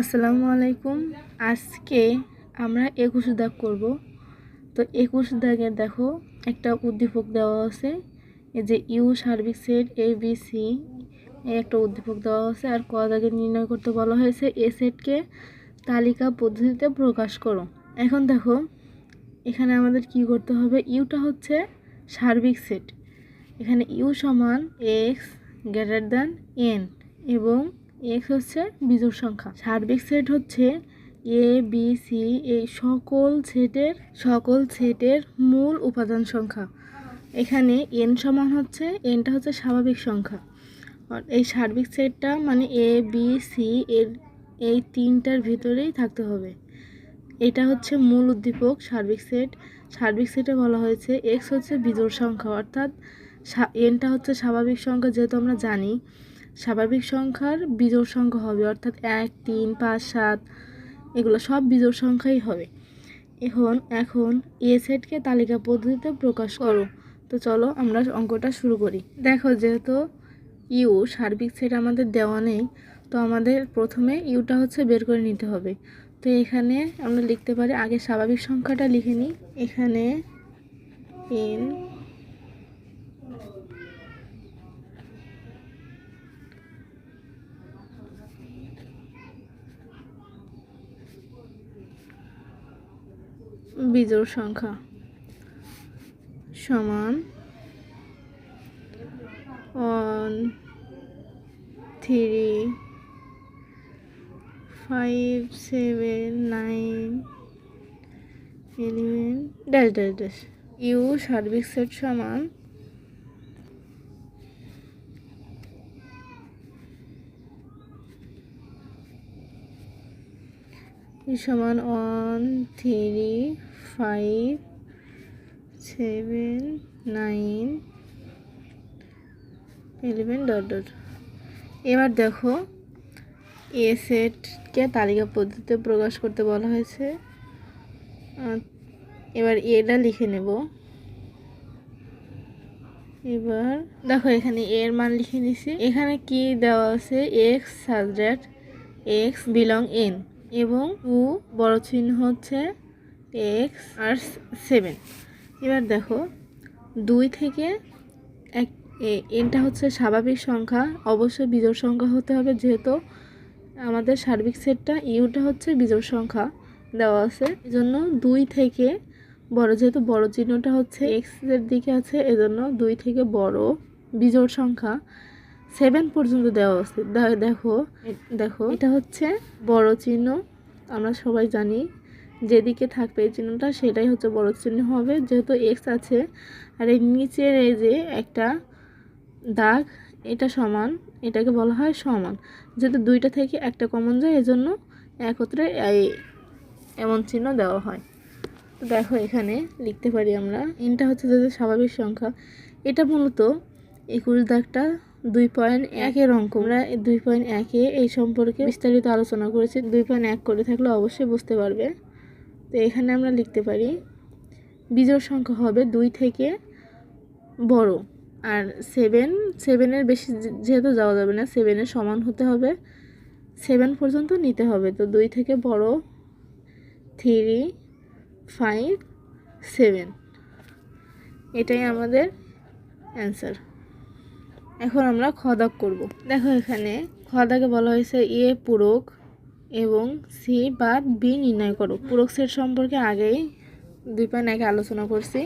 আসসালামু আলাইকুম। আজকে আমরা একুশ দাগ করব। তো একুশ দাগে দেখো একটা উদ্দীপক দেওয়া আছে। এই যে ইউ সার্বিক সেট, এ, বি, সি একটা উদ্দীপক দেওয়া আছে। আর ক দাগে নির্ণয় করতে বলা হয়েছে এ সেটকে তালিকা পদ্ধতিতে প্রকাশ করো। এখন দেখো, এখানে আমাদের কি করতে হবে? ইউটা হচ্ছে সার্বিক সেট। এখানে ইউ সমান এক্স গ্রেটার দ্যান এন এবং এক্স হচ্ছে বিজোড় সংখ্যা। সার্বিক সেট হচ্ছে এ বি সি এই সকল সেটের সকল সেটের মূল উপাদান সংখ্যা। এখানে এন সমান হচ্ছে এনটা হচ্ছে স্বাভাবিক সংখ্যা। এই সার্বিক সেটটা মানে এ বি সি এর এই তিনটার ভিতরেই থাকতে হবে। এটা হচ্ছে মূল উদ্দীপক, সার্বিক সেট। সার্বিক সেটে বলা হয়েছে এক্স হচ্ছে বিজোড় সংখ্যা, অর্থাৎ এনটা হচ্ছে স্বাভাবিক সংখ্যা যেহেতু আমরা জানি। স্বাভাবিক সংখ্যার বিজোড় সংখ্যা হবে, অর্থাৎ এক, তিন, পাঁচ, সাত, এগুলো সব বিজোড় সংখ্যাই হবে। এখন এখন এ সেটকে তালিকা পদ্ধতিতে প্রকাশ করো। তো চলো আমরা অঙ্কটা শুরু করি। দেখো, যেহেতু ইউ সার্বিক সেট আমাদের দেওয়া নেই, তো আমাদের প্রথমে ইউটা হচ্ছে বের করে নিতে হবে। তো এখানে আমরা লিখতে পারি, আগে স্বাভাবিক সংখ্যাটা লিখে নিই। এখানে এন বিজোড় সংখ্যা সমান one three five seven nine eleven dash dash dash U service set সমান সমান one three five seven nine eleven dot dot এবার দেখো এ সেটকে তালিকা পদ্ধতিতে প্রকাশ করতে বলা হয়েছে। এবার এটা লিখে নেব। এবার দেখো, এখানে এর মান লিখে নিছি। এখানে কি দেওয়া আছে? X subject X belong N এবং টু বড় চিহ্ন হচ্ছে এক্স আর সেভেন। এবার দেখো, দুই থেকে এক এনটা হচ্ছে স্বাভাবিক সংখ্যা, অবশ্যই বিজোড় সংখ্যা হতে হবে যেহেতু আমাদের সার্বিক সেটটা ইউটা হচ্ছে বিজোড় সংখ্যা দেওয়া আছে। এজন্য দুই থেকে বড়, যেহেতু বড় চিহ্নটা হচ্ছে এক্সের দিকে আছে, এজন্য দুই থেকে বড় বিজোড় সংখ্যা সেভেন পর্যন্ত দেওয়া আছে। দেখো দেখো, এটা হচ্ছে বড় চিহ্ন, আমরা সবাই জানি যেদিকে থাকবে এই চিহ্নটা, সেটাই হচ্ছে বড় চিহ্ন হবে। যেহেতু এক্স আছে, আর এই নিচের এই যে একটা দাগ, এটা সমান, এটাকে বলা হয় সমান। যেহেতু দুইটা থেকে একটা কমন যায়, এজন্য একত্রে এই এমন চিহ্ন দেওয়া হয়। তো দেখো, এখানে লিখতে পারি আমরা এনটা হচ্ছে যাদের স্বাভাবিক সংখ্যা। এটা মূলত একুশ দাগটা দুই পয়েন্ট একের অঙ্ক। আমরা দুই পয়েন্ট একে এই সম্পর্কে বিস্তারিত আলোচনা করেছি। দুই পয়েন্ট এক করে থাকলে অবশ্যই বুঝতে পারবে। তো এখানে আমরা লিখতে পারি, বিজোড় সংখ্যা হবে দুই থেকে বড়। আর সেভেন সেভেনের বেশি যেহেতু যাওয়া যাবে না সেভেনের সমান হতে হবে। সেভেন পর্যন্ত নিতে হবে। তো দুই থেকে বড় থ্রি ফাইভ সেভেন এটাই আমাদের অ্যান্সার এখন আমরা খদাক করব। দেখো এখানে খদাকে বলা হয়েছে, এ পূরক এবং সি বা বি নির্ণয় করো। পূরক সেট সম্পর্কে আগেই দুই পয়েন্ট আগে আলোচনা করছি।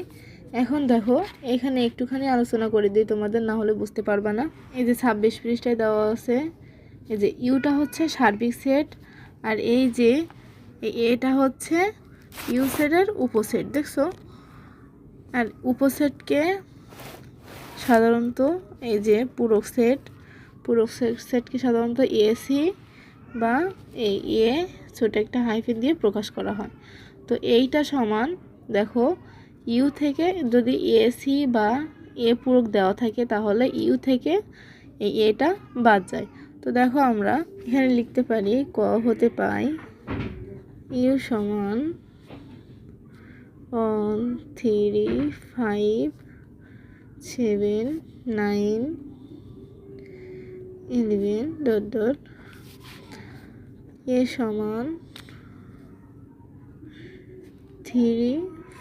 এখন দেখো, এখানে একটুখানি আলোচনা করে দিই, তোমাদের না হলে বুঝতে পারবে না। এই যে ছাব্বিশ পৃষ্ঠায় দেওয়া আছে, এই যে ইউটা হচ্ছে সার্বিক সেট, আর এই যে এটা হচ্ছে ইউ সেটের উপসেট, দেখছ? আর উপসেটকে সাধারণত এই যে পূরক সেট পূরক সেটকে সাধারণত এসি বা এই এ ছোট একটা হাইফিন দিয়ে প্রকাশ করা হয়। তো এইটা সমান, দেখো ইউ থেকে যদি এসি বা এ পূরক দেওয়া থাকে, তাহলে ইউ থেকে এই এটা বাদ যায়। তো দেখো আমরা এখানে লিখতে পারি, ক হতে পাই ইউ সমান one three five seven nine eleven dot dot A সমান থ্রি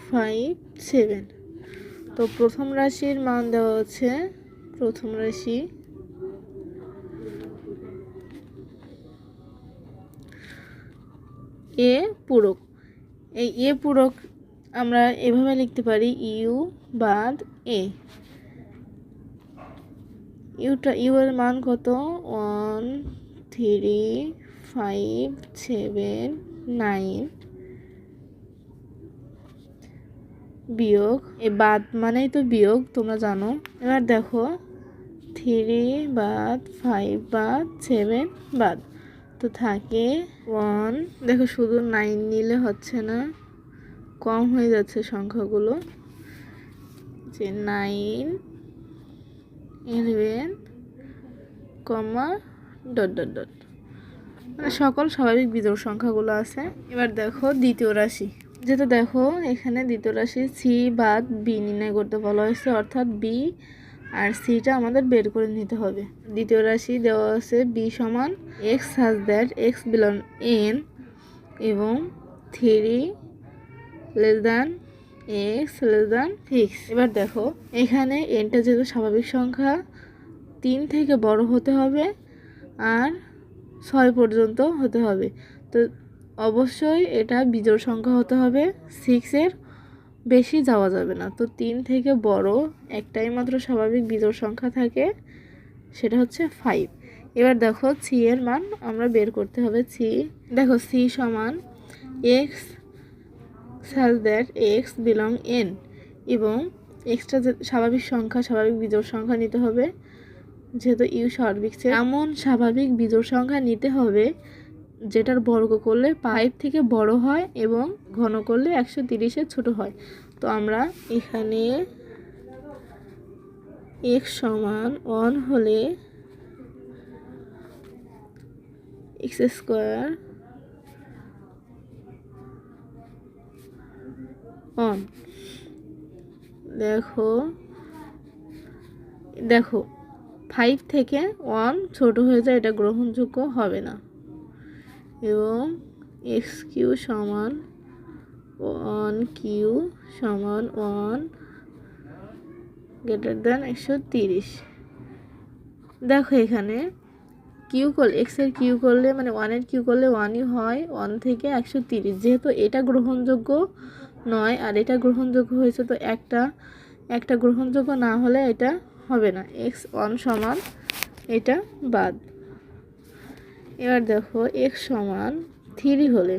ফাইভ সেভেন তো প্রথম রাশির মান দেওয়া হচ্ছে, প্রথম রাশি এ পূরক। এই এ পূরক আমরা এভাবে লিখতে পারি ইউ বাদ এ। ইউটা, ইউ এর মান কত? One three five seven nine বিয়োগ, এ বাদ মানেই তো বিয়োগ, তোমরা জানো। এবার দেখো, থ্রি বাদ, ফাইভ বাদ, সেভেন বাদ। তো থাকে ওয়ান। দেখো, শুধু নাইন নিলে হচ্ছে না, কম হয়ে যাচ্ছে সংখ্যাগুলো। যে nine, eleven, comma, dot dot dot. সকল স্বাভাবিক বিজোড় সংখ্যাগুলো আছে। এবার দেখো দ্বিতীয় রাশি। যেটা দেখো, এখানে দ্বিতীয় রাশি সি বাদ বি নির্ণয় করতে বলা হয়েছে, অর্থাৎ বি আর সিটা আমাদের বের করে নিতে হবে। দ্বিতীয় রাশি দেওয়া আছে বি সমান X has that X belong N এবং three less than X less than six এবার দেখো, এখানে এনটা যেহেতু স্বাভাবিক সংখ্যা, তিন থেকে বড় হতে হবে আর ছয় পর্যন্ত হতে হবে। তো অবশ্যই এটা বিজোড় সংখ্যা হতে হবে। সিক্সের বেশি যাওয়া যাবে না। তো তিন থেকে বড় একটাই মাত্র স্বাভাবিক বিজোড় সংখ্যা থাকে, সেটা হচ্ছে ফাইভ এবার দেখো সি এর মান আমরা বের করতে হবে। সি দেখো সি সমান X such that X belong N এবং এক্সট্রা স্বাভাবিক সংখ্যা, স্বাভাবিক বিজোড় সংখ্যা নিতে হবে। যেহেতু ইউ সার্বিক এমন স্বাভাবিক বিজোড় সংখ্যা নিতে হবে, যেটার বর্গ করলে পাইপ থেকে বড় হয় এবং ঘন করলে একশো তিরিশের ছোটো হয়। তো আমরা এখানে এক্স সমান ওয়ান হলে এক্স স্কোয়ার অন দেখো দেখো ফাইভ থেকে ওয়ান ছোট হয়ে যায়, এটা গ্রহণযোগ্য হবে না। এবং এক্স কিউ সমান ওয়ান কিউ সমান ওয়ান গ্রেটার দেন একশো তিরিশ। দেখো এখানে কিউ করলে এক্সের কিউ করলে মানে ওয়ানের কিউ করলে ওয়ানই হয়, ওয়ান থেকে একশো তিরিশ। যেহেতু এটা গ্রহণযোগ্য নয়, আর এটা গ্রহণযোগ্য হয়েছে, তো একটা একটা গ্রহণযোগ্য না হলে এটা হবে না এক্স ওয়ান সমান এটা বাদ। এবার দেখো এক্স সমান থ্রি হলে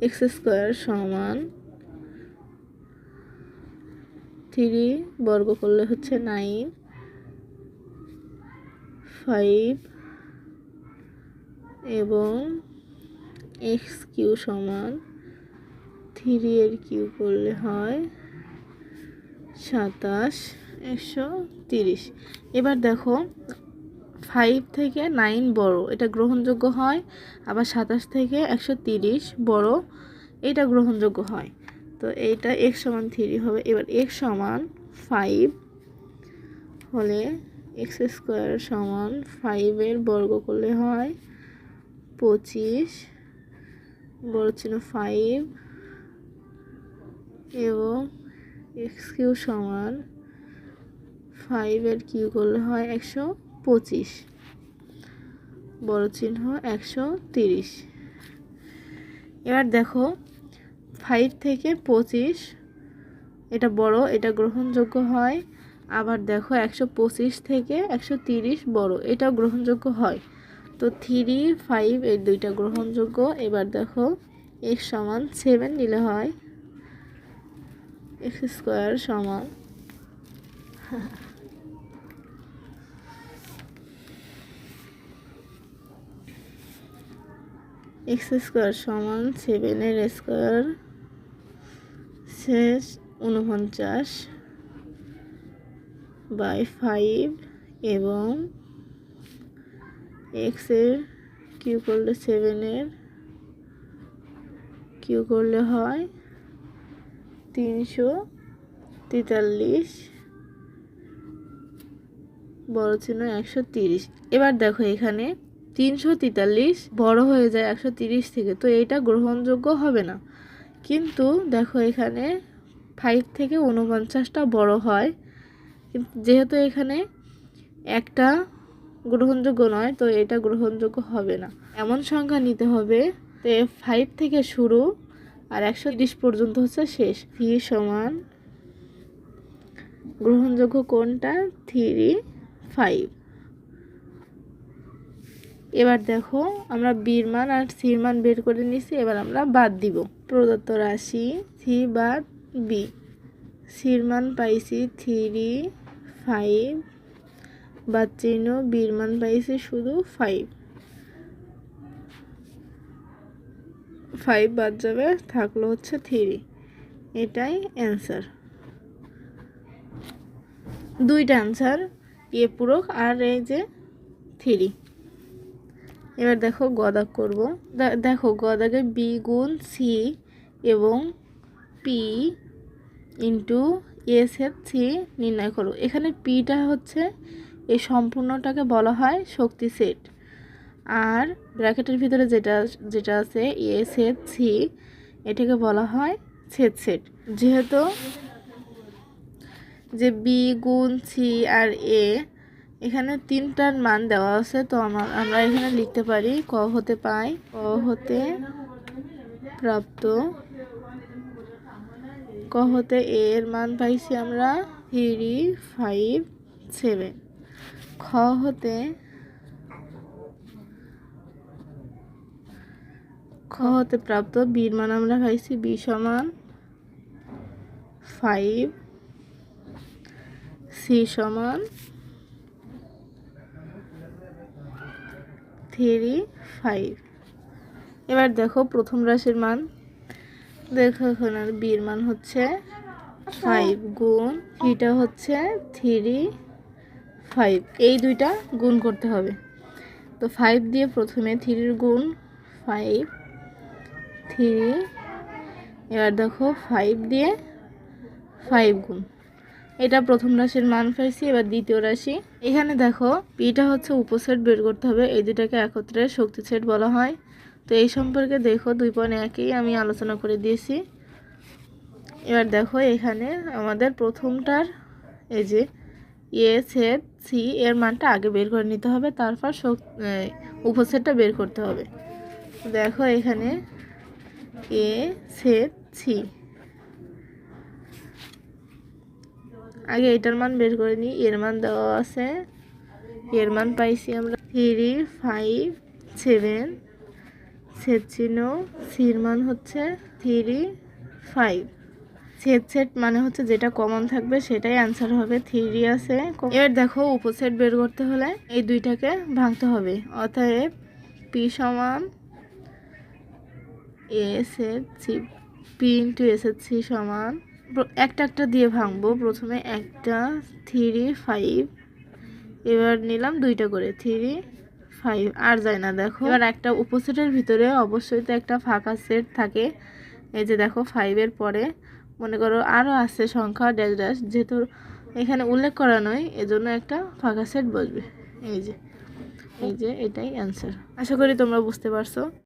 এক্স স্কোয়ার সমান থ্রি বর্গ করলে হচ্ছে নাইন ফাইভ এবং এক্স কিউ সমান থ্রি এর কিউ করলে হয় সাতাশ, একশো তিরিশ। এবার দেখো ফাইভ থেকে নাইন বড়, এটা গ্রহণযোগ্য হয়। আবার সাতাশ থেকে একশো তিরিশ বড়, এটা গ্রহণযোগ্য হয়। তো এইটা এক্স সমান থ্রি হবে। এবার এক্স সমান ফাইভ হলে এক্স স্কোয়ার সমান ফাইভের বর্গ করলে হয় পঁচিশ। বড় ছিল ফাইভ এবং এক্স কিউ সমান ফাইভের কিউ করলে হয় একশো পঁচিশ। বড় চিহ্ন একশো তিরিশ। এবার দেখো ফাইভ থেকে পঁচিশ, এটা বড়, এটা গ্রহণযোগ্য হয়। আবার দেখো একশো পঁচিশ থেকে একশো তিরিশ বড়, এটাও গ্রহণযোগ্য হয়। তো থ্রি ফাইভ এই দুইটা গ্রহণযোগ্য। এবার দেখো এক্স সমান সেভেন নিলে হয় এক্স স্কোয়ার সমান। এক্স স্কোয়ার সমান সেভেনের স্কোয়ার শেষ উনপঞ্চাশ বাই ফাইভ এবং এক্সের কিউ করলে সেভেনের কিউ করলে হয় তিনশো তেতাল্লিশ। বড় চিহ্ন একশো তিরিশ। এবার দেখো এখানে তিনশো তেতাল্লিশ বড় হয়ে যায় একশো তিরিশ থেকে, তো এইটা গ্রহণযোগ্য হবে না। কিন্তু দেখো এখানে ফাইভ থেকে উনপঞ্চাশটা বড় হয়। যেহেতু এখানে একটা গ্রহণযোগ্য নয়, তো এটা গ্রহণযোগ্য হবে না। এমন সংখ্যা নিতে হবে। তো ফাইভ থেকে শুরু আর একশো পর্যন্ত হচ্ছে শেষ। ভি সমান গ্রহণযোগ্য কোনটা থ্রি ফাইভ। এবার দেখো, আমরা বির মান আর সির মান বের করে নিছি, এবার আমরা বাদ দিব। প্রদত্ত রাশি সি বাদ বি। সির মান পাইছি থ্রি ফাইভ, বাদ চিহ্ন বির মান পাইছি শুধু ফাইভ। ফাইভ বাদ যাবে, থাকল হচ্ছে থ্রি এটাই অ্যান্সার দুইটা অ্যান্সার এ পূরক আর এই যে থ্রি এবার দেখো গদাক করব। দেখো গদাকে বি গুণ সি এবং পি ইন্টু এস এর সি নির্ণয় করো। এখানে পিটা হচ্ছে এই সম্পূর্ণটাকে বলা হয় শক্তি সেট আর ব্র্যাকেটের ভিতরে যেটা যেটা আছে, এ এর সি এটাকে বলা হয় ছেদ সেট যেহেতু যে বি গুণ সি আর এ, এখানে তিনটার মান দেওয়া আছে, তো আমার আমরা এখানে লিখতে পারি ক হতে পাই ক হতে প্রাপ্ত, ক হতে এ এর মান পাইছি আমরা থ্রি ফাইভ সেভেন, খ হতে খ হতে প্রাপ্ত বির মান আমরা পাইছি বি সমান ফাইভ সি সমান থ্রি ফাইভ এবার দেখো প্রথম রাশির মান। দেখো এখানে বির মান হচ্ছে ফাইভ গুণ থ্রিটা হচ্ছে থ্রি ফাইভ এই দুইটা গুণ করতে হবে। তো ফাইভ দিয়ে প্রথমে থ্রির গুণ ফাইভ থ্রি। এবার দেখো ফাইভ দিয়ে ফাইভ গুণ। এটা প্রথম রাশির মান পাইছি, এবার দ্বিতীয় রাশি। এখানে দেখো পিটা হচ্ছে উপসেট বের করতে হবে, এই দুটাকে একত্রে শক্তি সেট বলা হয়। তো এই সম্পর্কে দেখো, দুই পয়েন্ট একই আমি আলোচনা করে দিয়েছি। এবার দেখো, এখানে আমাদের প্রথমটার এই যে এ সেট সি, এর মানটা আগে বের করে নিতে হবে, তারপর শক- এই উপসেটটা বের করতে হবে। দেখো এখানে এ সেট সি আগে এটার মান বের করে নিই। এর মান দেওয়া আছে। এর মান পাইছি আমরা থ্রি ফাইভ সেভেন সেট চিহ্ন। সির মান হচ্ছে থ্রি ফাইভ সেট সেট মানে হচ্ছে যেটা কমন থাকবে সেটাই অ্যান্সার হবে। থ্রি আছে। এবার দেখো উপসেট বের করতে হলে এই দুইটাকে ভাঙতে হবে। অতএব পি সমান এস এর C P into S C সমান একটা একটা দিয়ে ভাঙবো। প্রথমে একটা, থ্রি, ফাইভ। এবার নিলাম দুইটা করে, থ্রি, ফাইভ। আর যায় না, দেখো। এবার একটা উপসেটের ভিতরে অবশ্যই তো একটা ফাঁকা সেট থাকে। এই যে দেখো ফাইভের পরে মনে করো আরও আছে সংখ্যা ড্যাশ ড্যাশ, যেহেতু এখানে উল্লেখ করা নয়, এজন্য একটা ফাঁকা সেট বসবে। এই যে এই যে এটাই অ্যান্সার আশা করি তোমরা বুঝতে পারছ।